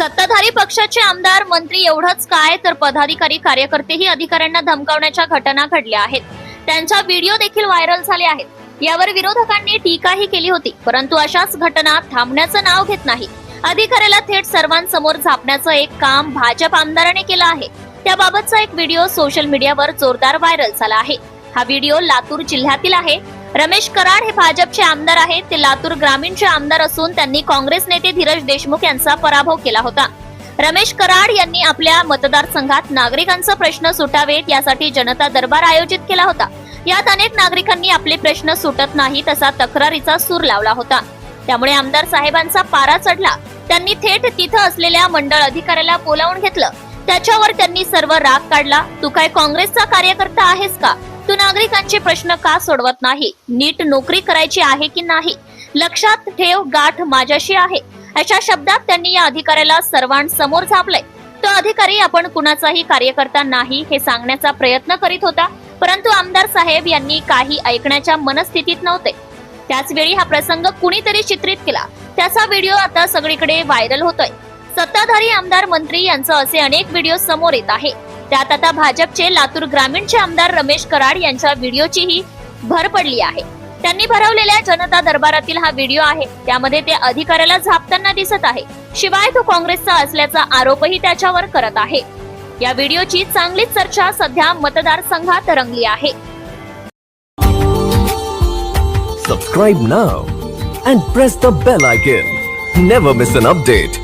सत्ताधारी पक्षाचे आमदार मंत्री एवढंच काय तर पदाधिकारी कार्यकर्तेही अधिकाऱ्यांना धमकावण्याच्या घटना घडल्या आहेत. त्यांच्या व्हिडिओ देखील व्हायरल झाले आहेत. यावर विरोधकांनी टीकाही केली होती परंतु अशाच घटना थांबण्याचं नाव घेत नाही. अधिकाऱ्याला थेट सर्वांसमोर झापण्याचं एक काम भाजप आमदाराने केलं आहे. त्याबाबतचा एक व्हिडिओ सोशल मीडियावर जोरदार व्हायरल झाला आहे. हा व्हिडिओ लातूर जिल्ह्यातील आहे. रमेश कराड हे भाजपचे आमदार आहेत. ते लातूर ग्रामीणचे आमदार असून त्यांनी काँग्रेस नेते धीरज देशमुख यांचा पराभव केला होता. रमेश कराड यांनी आपल्या मतदारसंघात नागरिकांचा प्रश्न सुटावेत यासाठी जनता दरबार आयोजित केला होता. यात अनेक नागरिकांनी आपले प्रश्न सुटत नाहीत असा तक्रारीचा सूर लावला होता. त्यामुळे आमदार साहेबांचा पारा चढला. त्यांनी थेट तिथं असलेल्या मंडळ अधिकाऱ्याला बोलावून घेतलं. त्याच्यावर त्यांनी सर्व राग काढला. तू काय काँग्रेसचा कार्यकर्ता आहेस का? तू नागरिकांचे प्रश्न का सोडवत नाही? नीट नोकरी करायची आहे की नाही? लक्षात ठेव गाठ माझ्याशी आहे. अशा शब्दात त्यांनी या अधिकाऱ्याला सर्वांसमोर झापलंय. तो अधिकारी आपण कुणाचाही कार्यकर्ता नाही हे सांगण्याचा प्रयत्न करीत होता परंतु आमदार साहेब यांनी काही ऐकण्याच्या मनस्थितीत नव्हते. त्याचवेळी हा प्रसंग कुणीतरी चित्रित केला. त्याचा व्हिडिओ आता सगळीकडे व्हायरल होतोय. सत्ताधारी आमदार मंत्री यांचं असे अनेक व्हिडिओ समोर येत आहे. त्यात आता भाजपचे लातूर ग्रामीणचे आमदार रमेश कराड यांच्या व्हिडिओचीही भर पडली आहे. त्यांनी भरवलेल्या जनता दरबारातील हा व्हिडिओ आहे. त्यामध्ये ते अधिकाऱ्याला झापताना दिसत आहे. शिवाय तो काँग्रेसचा असल्याचा आरोपही त्याच्यावर करत आहे. या व्हिडिओची चांगलीच चर्चा सध्या मतदारसंघात रंगली आहे. Subscribe now and press the bell icon never miss an update